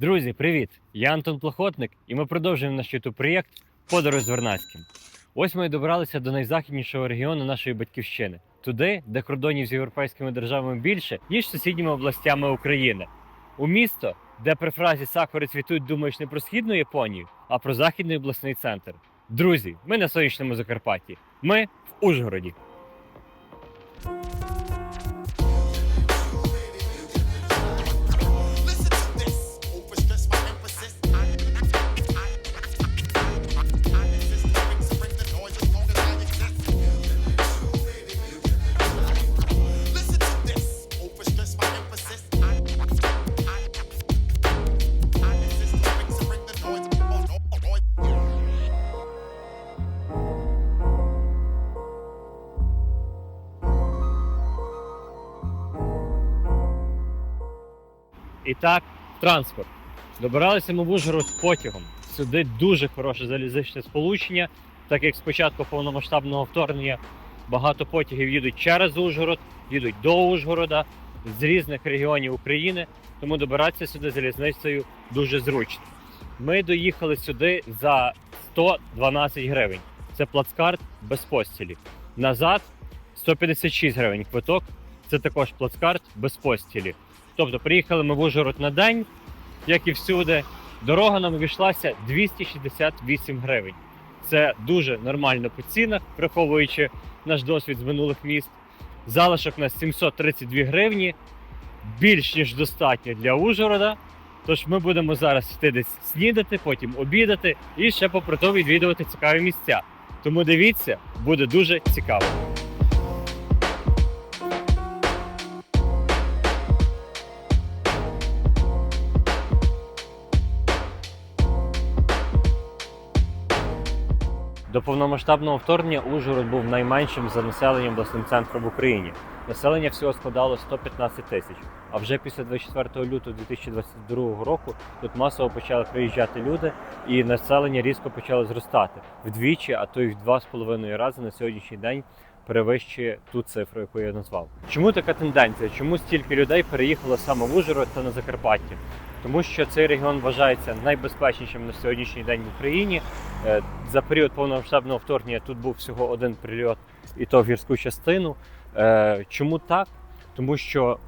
Друзі, привіт! Я Антон Плохотник, і ми продовжуємо наш youtube проєкт Подорож з Вернадським. Ось ми і добралися до найзахіднішого регіону нашої батьківщини, туди, де кордонів з європейськими державами більше, ніж сусідніми областями України. У місто, де при фразі сакури цвітуть, думаєш не про східну Японію, а про західний обласний центр. Друзі, ми на сонячному Закарпатті. Ми в Ужгороді. І так, транспорт. Добиралися ми в Ужгород потягом. Сюди дуже хороше залізничне сполучення, так як з початку повномасштабного вторгнення багато потягів їдуть через Ужгород, їдуть до Ужгорода з різних регіонів України, тому добиратися сюди залізницею дуже зручно. Ми доїхали сюди за 112 гривень. Це плацкарт без постілі. Назад 156 гривень квиток. Це також плацкарт без постілі. Тобто приїхали ми в Ужгород на день, як і всюди. Дорога нам обійшлася 268 гривень. Це дуже нормально по цінах, враховуючи наш досвід з минулих міст. Залишок на 732 гривні. Більш ніж достатньо для Ужгорода. Тож ми будемо зараз йти десь снідати, потім обідати і ще попри то відвідувати цікаві місця. Тому дивіться, буде дуже цікаво. До повномасштабного вторгнення Ужгород був найменшим за населенням обласним центром в Україні. Населення всього складало 115 тисяч. А вже після 24 лютого 2022 року тут масово почали приїжджати люди, і населення різко почало зростати вдвічі, а то й в два з половиною рази на сьогоднішній день перевищує ту цифру, яку я назвав. Чому така тенденція? Чому стільки людей переїхало саме в Ужгород та на Закарпаття? Тому що цей регіон вважається найбезпечнішим на сьогоднішній день в Україні. Е, За період повномасштабного вторгнення тут був всього один прильот, і то в гірську частину. Е, Чому так? Тому що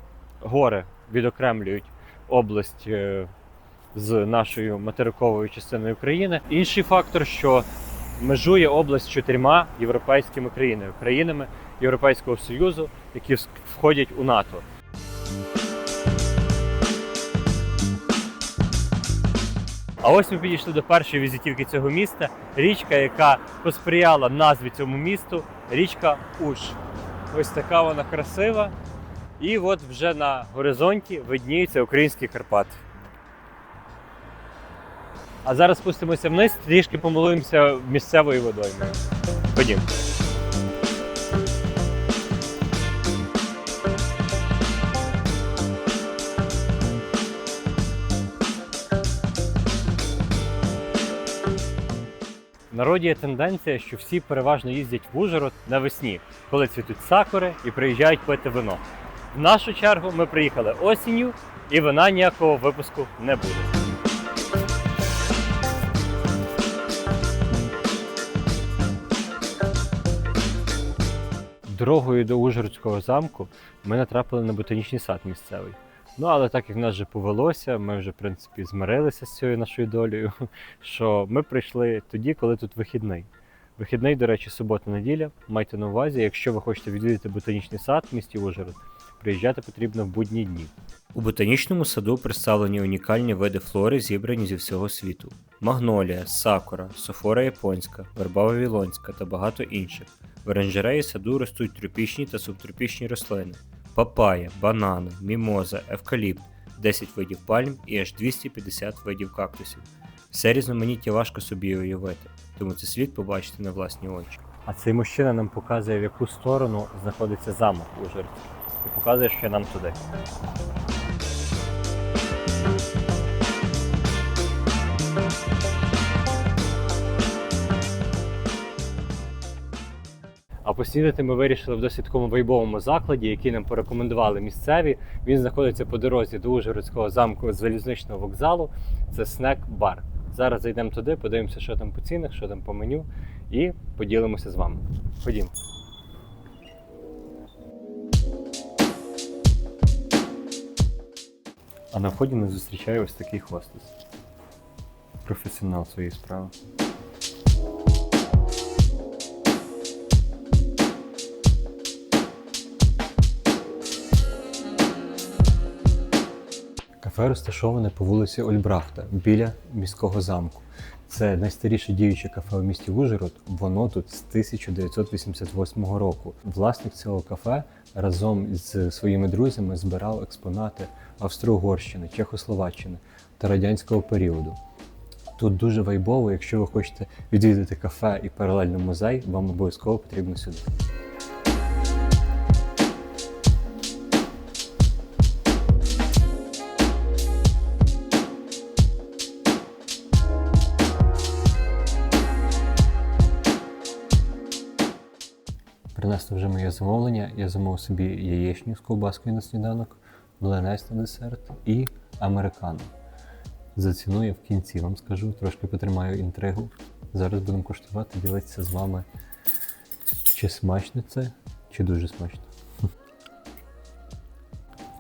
гори відокремлюють область е, з нашою материковою частиною країни. Інший фактор, що межує область чотирма європейськими країнами, країнами Європейського Союзу, які входять у НАТО. А ось ми підійшли до першої візитівки цього міста. Річка, яка посприяла назві цьому місту, річка Уж. Ось така вона красива. І от вже на горизонті видніються українські Карпати. А зараз спустимося вниз, трішки помилуємося місцевою водою. Ходім. В народі є тенденція, що всі переважно їздять в Ужгород навесні, коли цвітуть сакури і приїжджають пити вино. В нашу чергу ми приїхали осінню, і вина ніякого випуску не буде. Дорогою до Ужгородського замку ми натрапили на ботанічний сад місцевий. Ну, але так як в нас вже повелося, ми вже, в принципі, змирилися з цією нашою долею, що ми прийшли тоді, коли тут вихідний. Вихідний, до речі, субота-неділя. Майте на увазі, якщо ви хочете відвідати ботанічний сад в місті Ужгород, приїжджати потрібно в будні дні. У ботанічному саду представлені унікальні види флори, зібрані зі всього світу: магнолія, сакура, софора японська, верба вавілонська та багато інших. В оранжереї саду ростуть тропічні та субтропічні рослини: папая, банани, мімоза, евкаліпт, 10 видів пальм і аж 250 видів кактусів. Все різноманіття важко собі уявити, тому це слід побачити на власні очі. А цей мужчина нам показує, в яку сторону знаходиться замок Ужгород. І показує, що нам туди. А поснідати ми вирішили в досить такому вайбовому закладі, який нам порекомендували місцеві. Він знаходиться по дорозі до Ужгородського замку з залізничного вокзалу. Це снек-бар. Зараз зайдемо туди, подивимося, що там по цінах, що там по меню, і поділимося з вами. Ходімо. А на вході нас зустрічає ось такий хостес. Професіонал своєї справи. Кафе розташоване по вулиці Ольбрахта біля міського замку. Це найстаріше діюче кафе у місті Ужгород. Воно тут з 1988 року. Власник цього кафе разом з своїми друзями збирав експонати Австро-Угорщини, Чехословаччини та радянського періоду. Тут дуже вайбово, якщо ви хочете відвідати кафе і паралельно музей, вам обов'язково потрібно сюди. Принесли вже моє замовлення. Я замовив собі яєчню з ковбаскою на сніданок, млинець на десерт і американо. За ціною я в кінці вам скажу, трошки потримаю інтригу. Зараз будемо коштувати, ділитися з вами, чи смачно це, чи дуже смачно.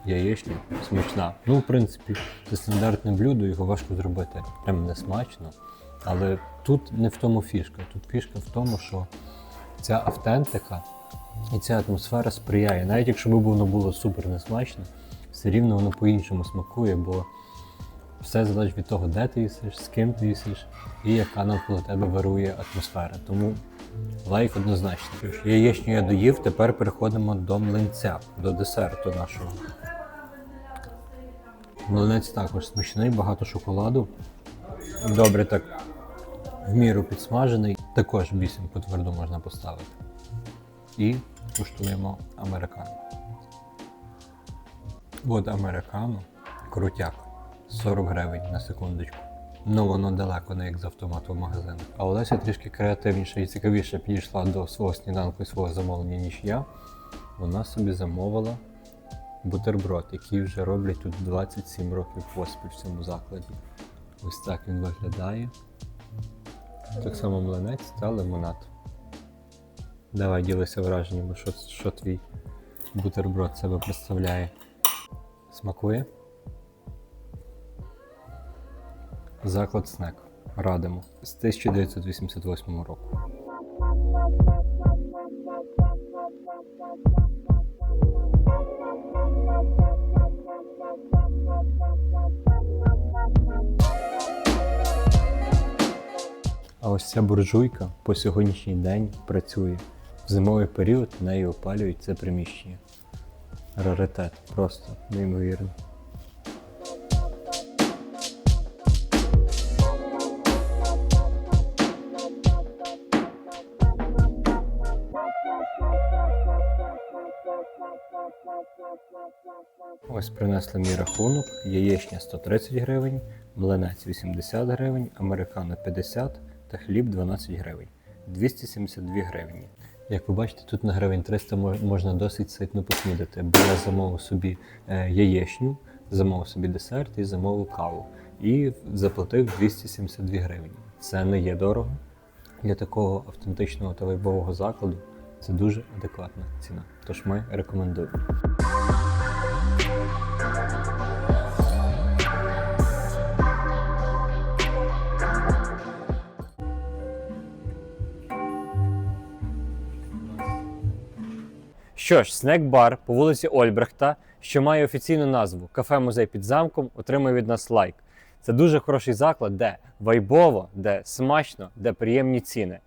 Яєчня смачна. Ну, в принципі, це стандартне блюдо, його важко зробити. Прям не смачно. Але тут не в тому фішка. Тут фішка в тому, що ця автентика і ця атмосфера сприяє. Навіть якщо б воно було супер несмачне, все рівно воно по-іншому смакує, бо все залежить від того, де ти їсиш, з ким ти їсиш і яка навколо тебе вирує атмосфера. Тому лайк однозначно. Яєчню я доїв, тепер переходимо до млинця, до десерту нашого. Млинець також смачний, багато шоколаду. Добре так в міру підсмажений. Також 8 по тверду можна поставити. І куштуємо американо. От американо, крутяк. 40 гривень на секундочку. Ну воно далеко не як з автомату в магазинах. А Олеся трішки креативніше і цікавіше підійшла до свого сніданку і свого замовлення, ніж я. Вона собі замовила бутерброд, який вже роблять тут 27 років поспіль в цьому закладі. Ось так він виглядає. Так само млинець та лимонад. Давай ділися враженнями, що, що твій бутерброд себе представляє. Смакує? Заклад снек. Радимо. З 1988 року. А ось ця буржуйка по сьогоднішній день працює. Зимовий період нею опалюють це приміщення. Раритет, просто неймовірно. Ось принесли мій рахунок. Яєчня 130 гривень, млинець 80 гривень, американо 50 та хліб 12 гривень. 272 гривні. Як ви бачите, тут на гривень 300 мож- можна досить ситно поснідати, бо я замовив собі е, яєчню, замовив собі десерт і замовив каву. І заплатив 272 гривні. Це не є дорого. Для такого автентичного та вибового закладу це дуже адекватна ціна. Тож ми рекомендуємо. Що ж, снек-бар по вулиці Ольбрехта, що має офіційну назву Кафе-музей під замком, отримує від нас лайк. Це дуже хороший заклад, де вайбово, де смачно, де приємні ціни.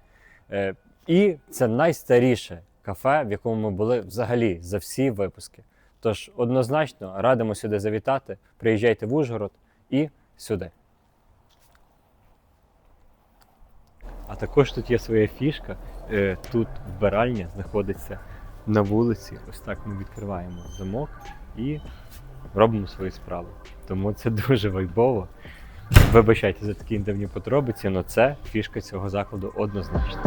Е, і це найстаріше кафе, в якому ми були взагалі за всі випуски. Тож однозначно радимо сюди завітати. Приїжджайте в Ужгород і сюди. А також тут є своя фішка. Е, Тут вбиральня знаходиться на вулиці. Ось так ми відкриваємо замок і робимо свої справи. Тому це дуже вайбово. Вибачайте за такі дивні подробиці, але це фішка цього закладу однозначно.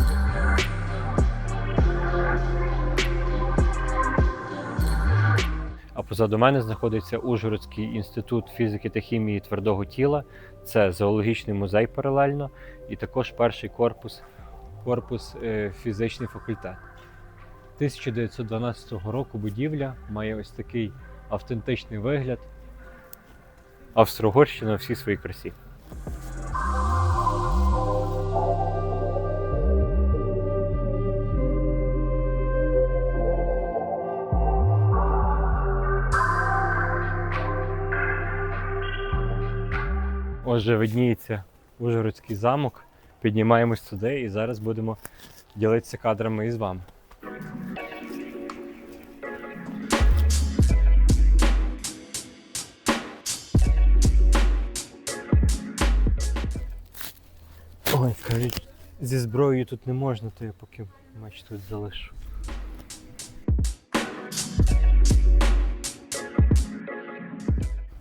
А позаду мене знаходиться Ужгородський інститут фізики та хімії твердого тіла. Це зоологічний музей паралельно, і також перший корпус корпус е, фізичний факультет. 1912 року будівля має ось такий автентичний вигляд. Австро-Угорщина у всій своїй красі. Отже, видніється Ужгородський замок. Піднімаємось туди і зараз будемо ділитися кадрами із вами. Зі зброєю тут не можна, то я поки меч тут залишу.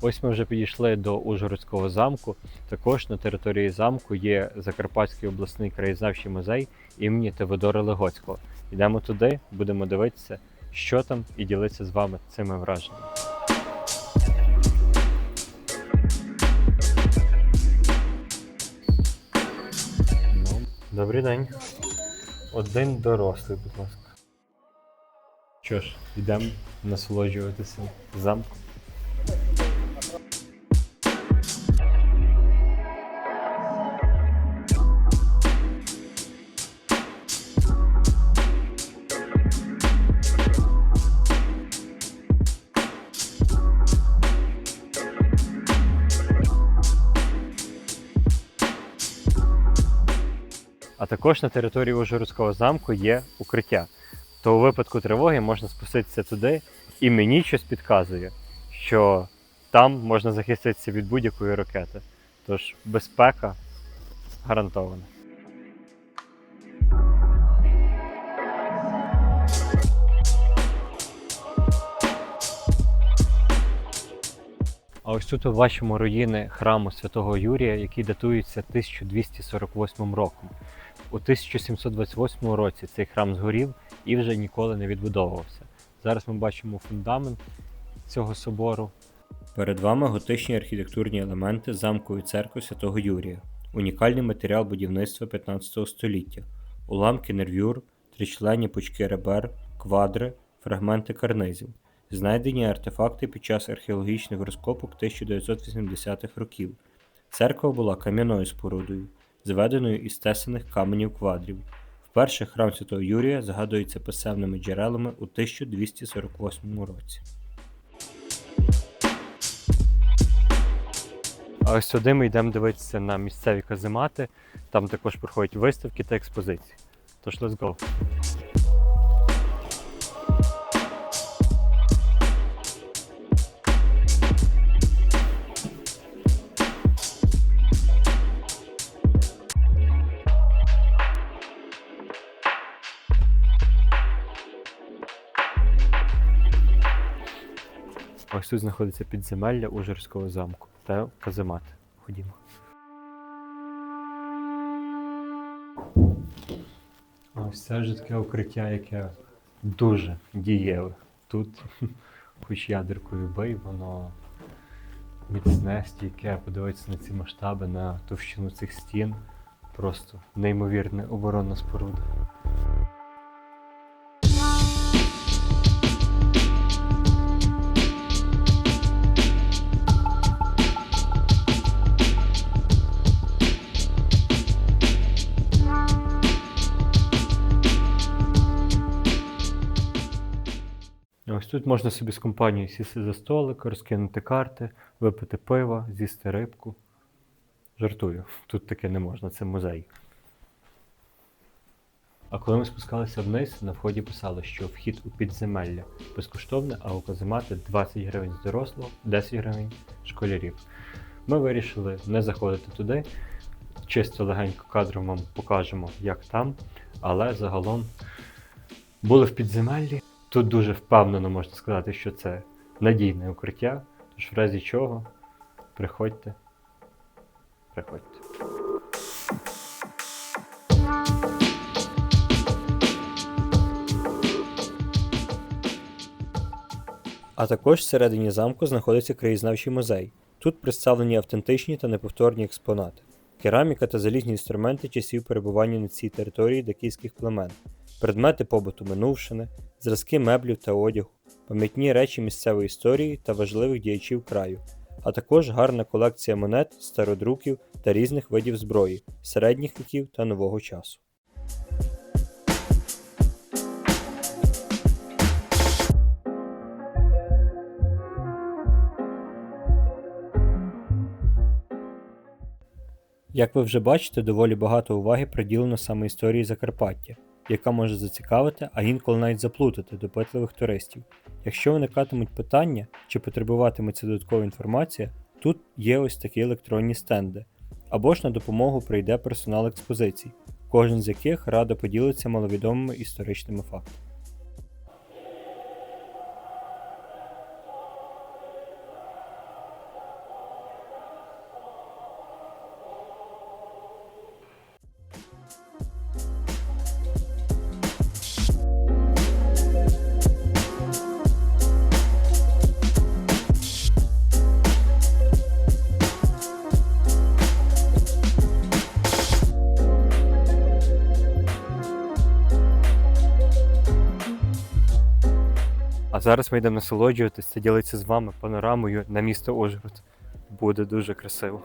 Ось ми вже підійшли до Ужгородського замку. Також на території замку є Закарпатський обласний краєзнавчий музей імені Теодора Легоцького. Йдемо туди, будемо дивитися, що там, і ділитися з вами цими враженнями. Добрий день. Один дорослий, будь ласка. Що ж, йдемо насолоджуватися замком. А також на території Ужгородського замку є укриття. То у випадку тривоги можна спуститися туди, і мені щось підказує, що там можна захиститися від будь-якої ракети. Тож безпека гарантована. А ось тут ми бачимо руїни храму святого Юрія, який датується 1248 роком. У 1728 році цей храм згорів і вже ніколи не відбудовувався. Зараз ми бачимо фундамент цього собору. Перед вами готичні архітектурні елементи замкової церкви святого Юрія, унікальний матеріал будівництва 15 століття, уламки нервюр, тричленні пучки ребер, квадри, фрагменти карнизів. Знайдені артефакти під час археологічних розкопок 1980-х років. Церква була кам'яною спорудою, зведеною із тесаних каменів квадрів. Вперше храм Святого Юрія згадується писемними джерелами у 1248 році. А ось сюди ми йдемо дивитися на місцеві каземати. Там також проходять виставки та експозиції. Тож let's go. Ось тут знаходиться підземелля Ужгородського замку та каземат. Ходімо. Ось це вже таке укриття, яке дуже дієве. Тут, хоч ядеркою бий, воно міцне, стійке, подивитися на ці масштаби, на товщину цих стін. Просто неймовірна оборонна споруда. Можна собі з компанією сісти за столик, розкинути карти, випити пива, з'їсти рибку. Жартую, тут таке не можна, це музей. А коли ми спускалися вниз, на вході писали, що вхід у підземелля безкоштовний, а у каземати 20 гривень з дорослого, 10 гривень школярів. Ми вирішили не заходити туди. Чисто легенько кадром вам покажемо, як там, але загалом були в підземеллі. Тут дуже впевнено можна сказати, що це надійне укриття, тож в разі чого приходьте. Приходьте. А також всередині замку знаходиться краєзнавчий музей. Тут представлені автентичні та неповторні експонати, кераміка та залізні інструменти часів перебування на цій території дакійських племен, предмети побуту минувшини, зразки меблів та одягу, пам'ятні речі місцевої історії та важливих діячів краю, а також гарна колекція монет, стародруків та різних видів зброї середніх віків та нового часу. Як ви вже бачите, доволі багато уваги приділено саме історії Закарпаття, яка може зацікавити, а інколи навіть заплутати допитливих туристів. Якщо виникатимуть питання чи потребуватиметься додаткова інформація, тут є ось такі електронні стенди, або ж на допомогу прийде персонал експозицій, кожен з яких радо поділиться маловідомими історичними фактами. А зараз ми йдемо насолоджуватися та ділитися з вами панорамою на місто Ужгород. Буде дуже красиво.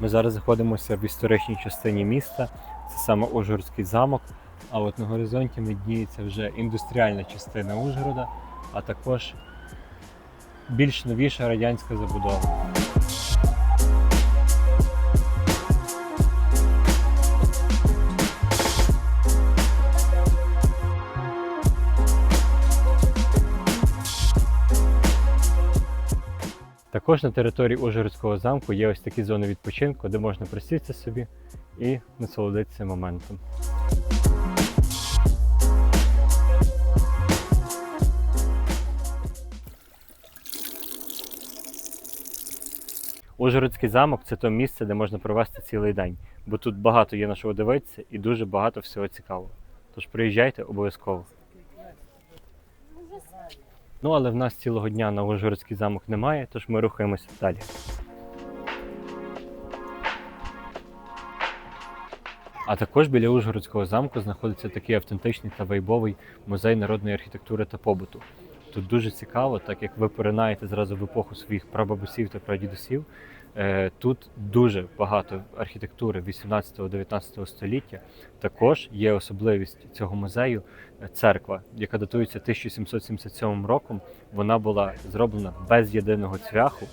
Ми зараз знаходимося в історичній частині міста. Це саме Ужгородський замок. А от на горизонті видніється вже індустріальна частина Ужгорода, а також більш новіша радянська забудова. Також на території Ужгородського замку є ось такі зони відпочинку, де можна присісти собі і насолодитися моментом. Ужгородський замок це то місце, де можна провести цілий день, бо тут багато є на що дивитися і дуже багато всього цікавого. Тож приїжджайте обов'язково. Ну але в нас цілого дня на Ужгородський замок немає, тож ми рухаємося далі. А також біля Ужгородського замку знаходиться такий автентичний та вайбовий музей народної архітектури та побуту. Тут дуже цікаво, так як ви поринаєте зразу в епоху своїх прабабусів та прадідусів. Е, Тут дуже багато архітектури 18-19 століття. Також є особливість цього музею е, церква, яка датується 1777 роком. Вона була зроблена без єдиного цвяху.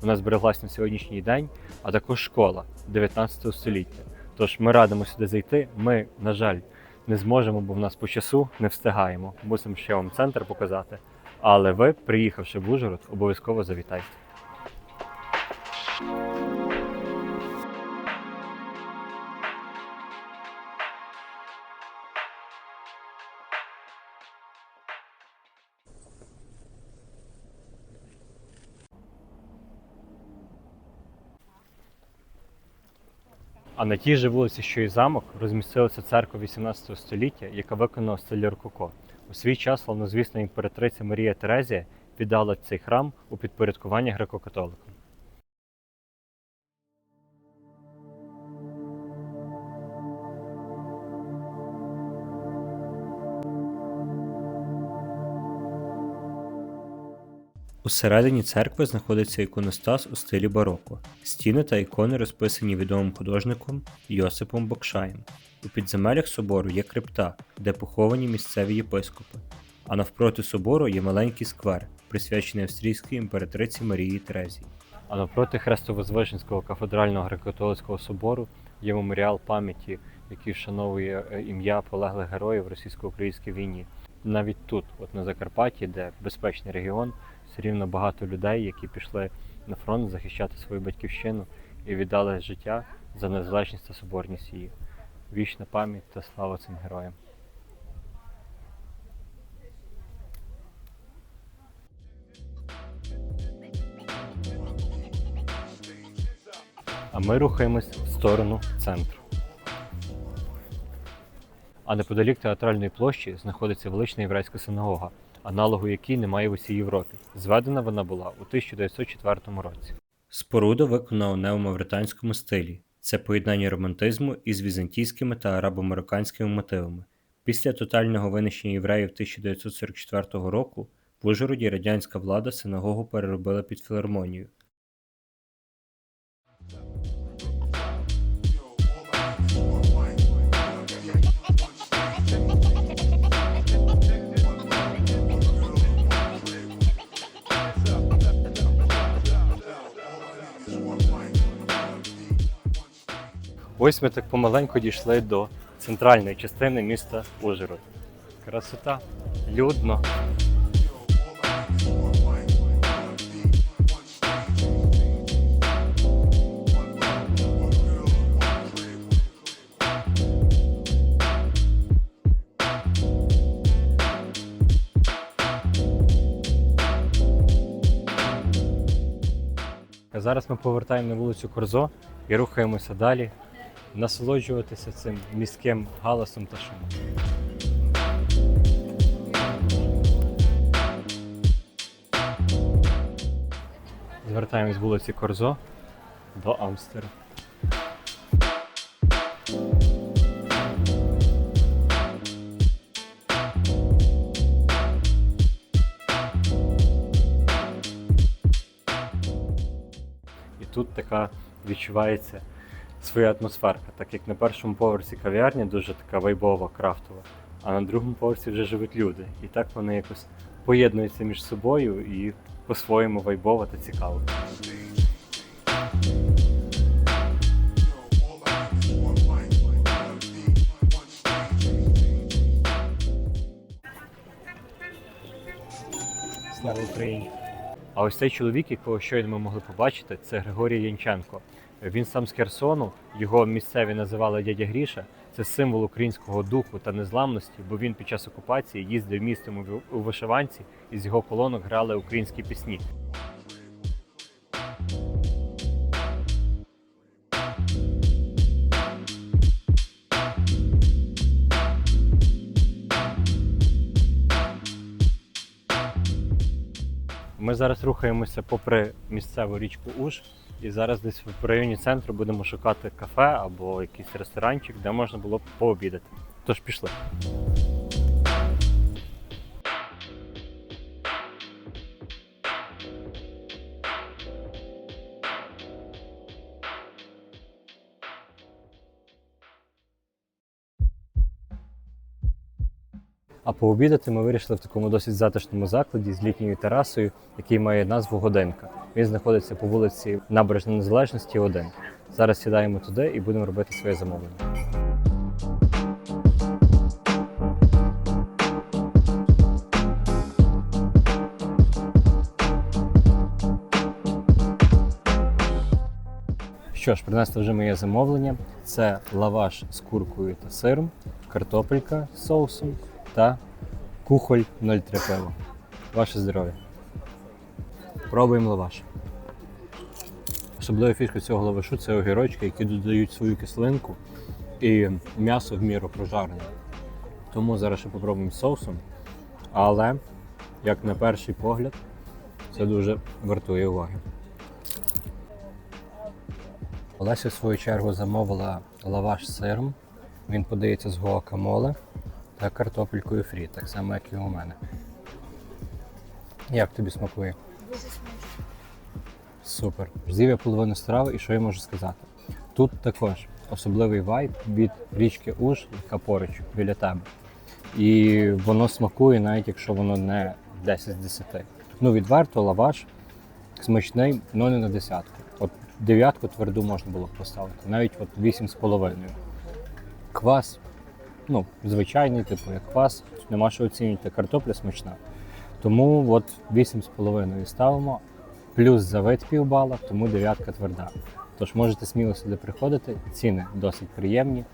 Вона збереглась на сьогоднішній день, а також школа 19 століття. Тож ми радимо сюди зайти. Ми, на жаль, не зможемо, бо в нас по часу не встигаємо. Мусимо ще вам центр показати. Але ви, приїхавши в Ужгород, обов'язково завітайте. А на тій же вулиці, що і замок, розмістилася церква 18 століття, яка виконана в стилі рококо. У свій час славнозвісна імператриця Марія Терезія віддала цей храм у підпорядкування греко-католикам. Усередині церкви знаходиться іконостас у стилі бароко. Стіни та ікони розписані відомим художником Йосипом Бокшаєм. У підземеллях собору є крипта, де поховані місцеві єпископи. А навпроти собору є маленький сквер, присвячений австрійській імператриці Марії Терезії. А навпроти Хрестовозвишенського кафедрального греко-католицького собору є меморіал пам'яті, який вшановує е, ім'я полеглих героїв російсько-українській війні. Навіть тут, от на Закарпатті, де безпечний регіон, все рівно багато людей, які пішли на фронт захищати свою батьківщину і віддали життя за незалежність та соборність її. Вічна пам'ять та слава цим героям. А ми рухаємось в сторону центру. А неподалік театральної площі знаходиться велична єврейська синагога, аналогу якій немає в усій Європі. Зведена вона була у 1904 році. Споруда виконана у неомавританському стилі. Це поєднання романтизму із візантійськими та арабо-марокканськими мотивами. Після тотального винищення євреїв 1944 року в Ужгороді радянська влада синагогу переробила під філармонію. Ось ми так помаленьку дійшли до центральної частини міста Ужгород. Красота, людно. Зараз ми повертаємо на вулицю Корзо і рухаємося далі, насолоджуватися цим міським галасом та шумом. Звертаємось з вулиці Корзо до Амстера. І тут така відчувається своя атмосферка, так як на першому поверсі кав'ярня дуже така вайбова, крафтова, а на другому поверсі вже живуть люди. І так вони якось поєднуються між собою і по-своєму вайбово та цікаво. Слава Україні! А ось цей чоловік, якого щойно ми могли побачити, це Григорій Янченко. Він сам з Херсону, його місцеві називали дядя Гріша. Це символ українського духу та незламності, бо він під час окупації їздив містом у- вишиванці і з його колонок грали українські пісні. Ми зараз рухаємося попри місцеву річку Уж, і зараз десь в районі центру будемо шукати кафе або якийсь ресторанчик, де можна було б пообідати. Тож пішли. А пообідати ми вирішили в такому досить затишному закладі з літньою терасою, який має назву Годинка. Він знаходиться по вулиці Набережна Незалежності 1. Зараз сідаємо туди і будемо робити своє замовлення. Що ж, принесли вже моє замовлення. Це лаваш з куркою та сиром, картопелька з соусом та кухоль 0,3 пиво. Ваше здоров'я. Пробуємо лаваш. Особлива фішка цього лавашу це огірочки, які додають свою кислинку і м'ясо в міру прожарене. Тому зараз ще попробуємо з соусом. Але, як на перший погляд, це дуже вартує уваги. Олеся в свою чергу замовила лаваш з сиром. Він подається з гуакамоле та картопелькою фрі, так само, як і у мене. Як тобі смакує? Супер. З'їв я половину страви, і що я можу сказати? Тут також особливий вайб від річки Уж, яка поруч біля тебе. І воно смакує, навіть якщо воно не 10 з 10. Ну, відверто, лаваш смачний, але не на десятку. От дев'ятку тверду можна було б поставити, навіть от 8,5. Квас, ну, звичайний, типу, як квас, нема що оцінювати, картопля смачна. Тому от 8,5 ставимо, плюс завит півбала, тому дев'ятка тверда. Тож можете сміло сюди приходити, ціни досить приємні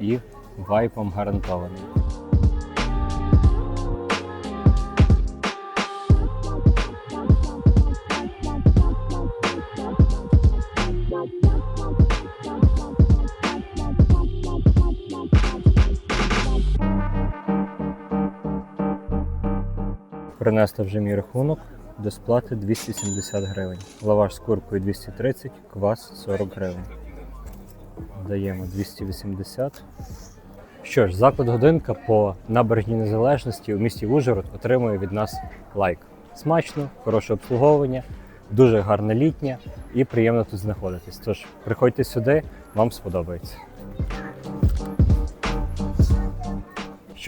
і вайпом вам принесли вже мій рахунок. До сплати 270 гривень. Лаваш з куркою 230, квас 40 гривень. Даємо 280. Що ж, заклад годинка по набережній незалежності у місті Ужгород отримує від нас лайк. Смачно, хороше обслуговування, дуже гарна літня і приємно тут знаходитись. Тож приходьте сюди, вам сподобається.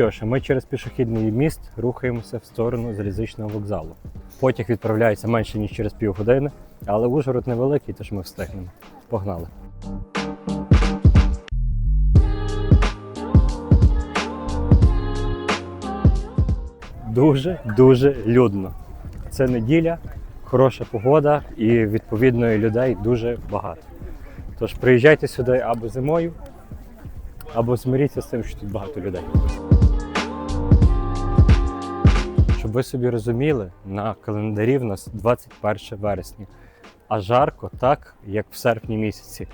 Що ж, ми через пішохідний міст рухаємося в сторону залізничного вокзалу. Потяг відправляється менше ніж через півгодини, але Ужгород невеликий, тож ми встигнемо. Погнали! Дуже дуже людно. Це неділя, хороша погода і відповідно людей дуже багато. Тож приїжджайте сюди або зимою, або змиріться з тим, що тут багато людей. Щоб ви собі розуміли, на календарі в нас 21 вересня, а жарко так, як в серпні місяці.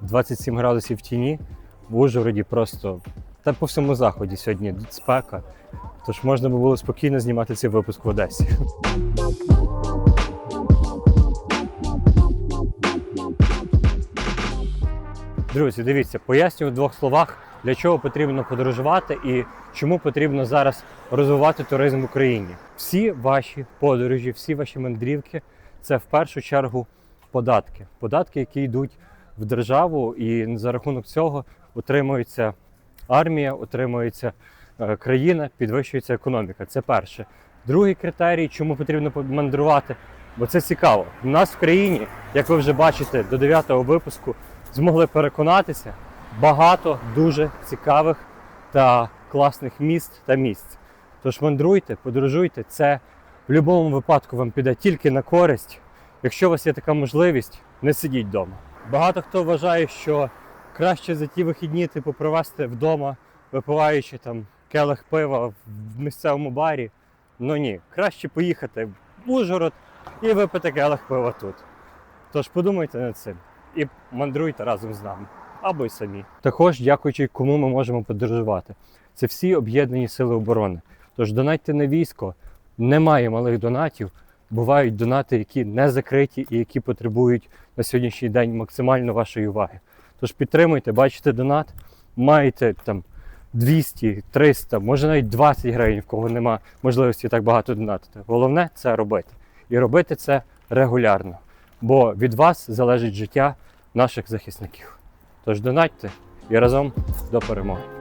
27 градусів в тіні, в Ужгороді просто та по всьому заході сьогодні спека. Тож можна би було спокійно знімати цей випуск в Одесі. Друзі, дивіться, поясню в двох словах, для чого потрібно подорожувати і чому потрібно зараз розвивати туризм в Україні. Всі ваші подорожі, всі ваші мандрівки це в першу чергу податки. Податки, які йдуть в державу, і за рахунок цього утримується армія, утримується е, країна, підвищується економіка. Це перше. Другий критерій, чому потрібно мандрувати, бо це цікаво. У нас в країні, як ви вже бачите, до 9-го випуску змогли переконатися багато дуже цікавих та класних міст та місць. Тож мандруйте, подорожуйте, це в будь-якому випадку вам піде тільки на користь. Якщо у вас є така можливість, не сидіть вдома. Багато хто вважає, що краще за ті вихідні типу провести вдома, випиваючи там келих пива в місцевому барі. Ну ні, краще поїхати в Ужгород і випити келих пива тут. Тож подумайте над цим і мандруйте разом з нами або й самі. Також дякуючи кому ми можемо подорожувати. Це всі об'єднані сили оборони. Тож донатьте на військо. Немає малих донатів. Бувають донати, які не закриті і які потребують на сьогоднішній день максимально вашої уваги. Тож підтримуйте, бачите донат, маєте там 200, 300, може навіть 20 гривень, в кого нема можливості так багато донатити. Головне це робити. І робити це регулярно. Бо від вас залежить життя наших захисників. Тож донатьте і разом до перемоги.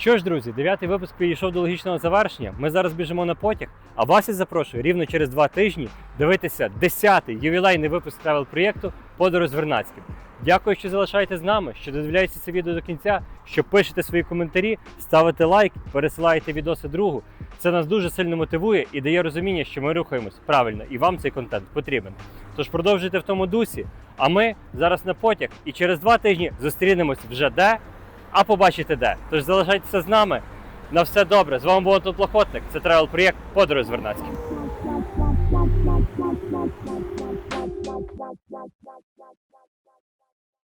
Що ж, друзі, дев'ятий випуск підійшов до логічного завершення. Ми зараз біжимо на потяг, а вас я запрошую рівно через два тижні дивитися 10-й ювілейний випуск тревел проєкту Подорож з Вернацьким. Дякую, що залишаєтесь з нами, що додивляєтеся це відео до кінця, що пишете свої коментарі, ставите лайк, пересилаєте відоси другу. Це нас дуже сильно мотивує і дає розуміння, що ми рухаємось правильно, і вам цей контент потрібен. Тож продовжуйте в тому дусі. А ми зараз на потяг і через два тижні зустрінемось вже де, а побачите де. Тож залишайтеся з нами. На все добре. З вами був Антон Плохотник. Це тревел проєкт Подорож з Вернацьким.